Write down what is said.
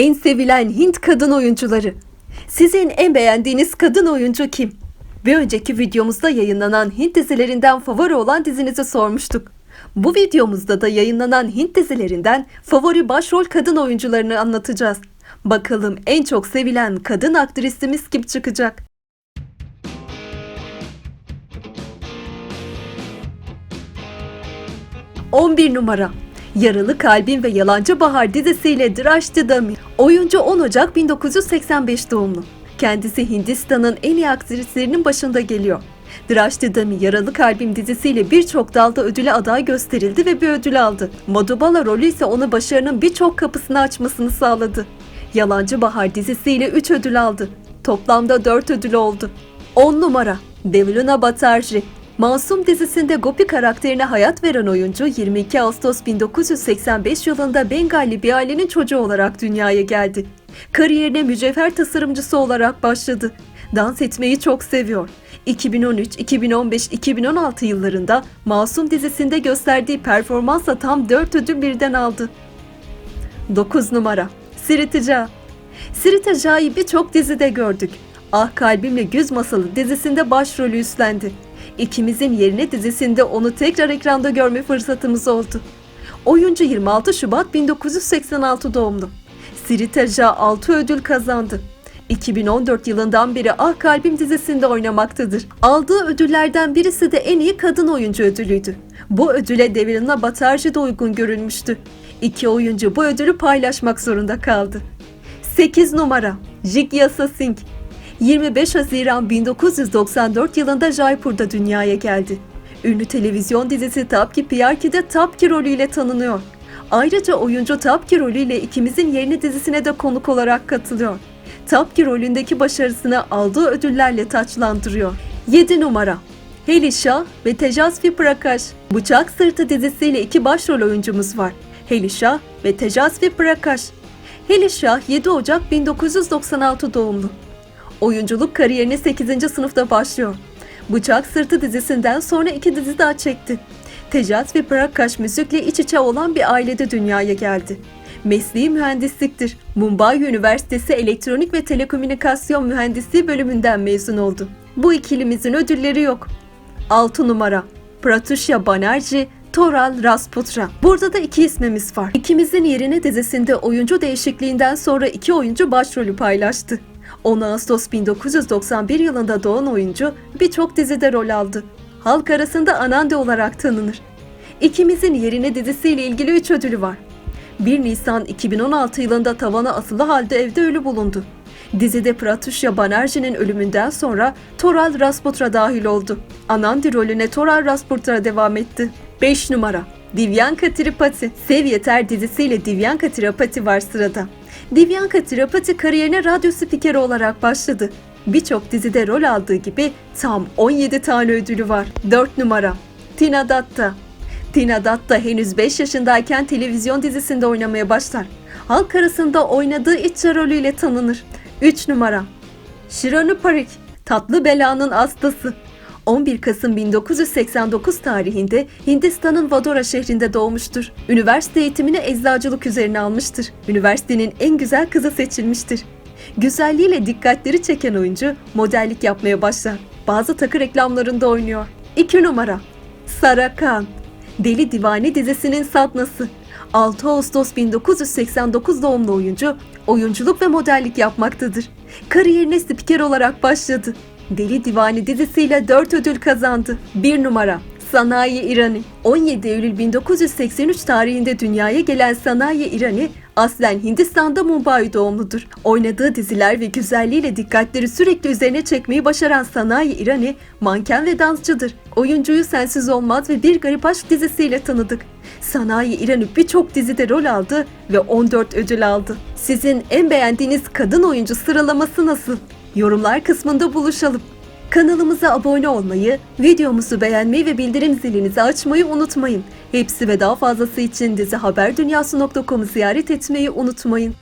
En sevilen Hint kadın oyuncuları. Sizin en beğendiğiniz kadın oyuncu kim? Bir önceki videomuzda yayınlanan Hint dizilerinden favori olan dizinizi sormuştuk. Bu videomuzda da yayınlanan Hint dizilerinden favori başrol kadın oyuncularını anlatacağız. Bakalım en çok sevilen kadın aktrisimiz kim çıkacak? ...11 numara... Yaralı Kalbin ve Yalancı Bahar dizisiyle Drashti Dami. Oyuncu 10 Ocak 1985 doğumlu. Kendisi Hindistan'ın en iyi aktrislerinin başında geliyor. Drashti Dami Yaralı Kalbim dizisiyle birçok dalda ödüle aday gösterildi ve bir ödül aldı. Madhubala rolü ise onu başarının birçok kapısını açmasını sağladı. Yalancı Bahar dizisiyle 3 ödül aldı. Toplamda 4 ödül oldu. 10 numara Devluna Batarji Masum dizisinde Gopi karakterine hayat veren oyuncu 22 Ağustos 1985 yılında Bengalli bir ailenin çocuğu olarak dünyaya geldi. Kariyerine mücevher tasarımcısı olarak başladı. Dans etmeyi çok seviyor. 2013, 2015, 2016 yıllarında Masum dizisinde gösterdiği performansla tam 4 ödül birden aldı. 9 numara Siritaja Siritaja'yı birçok dizide gördük. Ah Kalbimle Güz Masalı dizisinde başrolü üstlendi. İkimizin Yerine dizisinde onu tekrar ekranda görme fırsatımız oldu. Oyuncu 26 Şubat 1986 doğumlu. Siritaja 6 ödül kazandı. 2014 yılından beri Ah Kalbim dizisinde oynamaktadır. Aldığı ödüllerden birisi de en iyi kadın oyuncu ödülüydü. Bu ödüle Devrina Batarji de uygun görülmüştü. İki oyuncu bu ödülü paylaşmak zorunda kaldı. 8 numara Jigyasa Singh 25 Haziran 1994 yılında Jaipur'da dünyaya geldi. Ünlü televizyon dizisi Tapki Piyarki'de Tapki rolüyle tanınıyor. Ayrıca oyuncu Tapki rolüyle ikimizin Yerini dizisine de konuk olarak katılıyor. Tapki rolündeki başarısını aldığı ödüllerle taçlandırıyor. 7 numara Heli Shah ve Tejasvi Prakash. Bıçak Sırtı dizisiyle iki başrol oyuncumuz var. Heli Shah ve Tejasvi Prakash. Heli Shah 7 Ocak 1996 doğumlu. Oyunculuk kariyerine 8. sınıfta başlıyor. Bıçak Sırtı dizisinden sonra iki dizi daha çekti. Tecat ve Prakash müzikle iç içe olan bir ailede dünyaya geldi. Mesleği mühendisliktir. Mumbai Üniversitesi Elektronik ve Telekomünikasyon Mühendisliği bölümünden mezun oldu. Bu ikilimizin ödülleri yok. 6 numara Pratusha Banerjee, Toral Rasputra. Burada da iki ismimiz var. İkimizin yerine dizisinde oyuncu değişikliğinden sonra iki oyuncu başrolü paylaştı. 10 Ağustos 1991 yılında doğan oyuncu birçok dizide rol aldı. Halk arasında Anandi olarak tanınır. İkimizin yerine dizisiyle ilgili 3 ödülü var. 1 Nisan 2016 yılında tavana asılı halde evde ölü bulundu. Dizide Pratusha Banerjee'nin ölümünden sonra Toral Rasputra dahil oldu. Anandi rolüne Toral Rasputra devam etti. 5 numara Divyanka Tripati Sev Yeter dizisiyle Divyanka Tripati var sırada. Divyanka Tripati kariyerine radyo spikeri olarak başladı. Birçok dizide rol aldığı gibi tam 17 tane ödülü var. 4 numara Tina Datta Tina Datta henüz 5 yaşındayken televizyon dizisinde oynamaya başlar. Halk arasında oynadığı iç rolüyle tanınır. 3 numara Shiranu Parik Tatlı Bela'nın Astası 11 Kasım 1989 tarihinde Hindistan'ın Vadora şehrinde doğmuştur. Üniversite eğitimini eczacılık üzerine almıştır. Üniversitenin en güzel kızı seçilmiştir. Güzelliğiyle dikkatleri çeken oyuncu modellik yapmaya başlar. Bazı takı reklamlarında oynuyor. 2 numara Sara Khan Deli Divane dizisinin satnası. 6 Ağustos 1989 doğumlu oyuncu oyunculuk ve modellik yapmaktadır. Kariyerine spiker olarak başladı. Deli Divane dizisiyle 4 ödül kazandı. 1 numara Sanayi İrani 17 Eylül 1983 tarihinde dünyaya gelen Sanayi İrani aslen Hindistan'da Mumbai doğumludur. Oynadığı diziler ve güzelliğiyle dikkatleri sürekli üzerine çekmeyi başaran Sanayi İrani manken ve dansçıdır. Oyuncuyu Sensiz Olmaz ve Bir Garip Aşk dizisiyle tanıdık. Sanayi İrani birçok dizide rol aldı ve 14 ödül aldı. Sizin en beğendiğiniz kadın oyuncu sıralaması nasıl? Yorumlar kısmında buluşalım. Kanalımıza abone olmayı, videomuzu beğenmeyi ve bildirim zilinizi açmayı unutmayın. Hepsi ve daha fazlası için dizi haberdunyası.com'u ziyaret etmeyi unutmayın.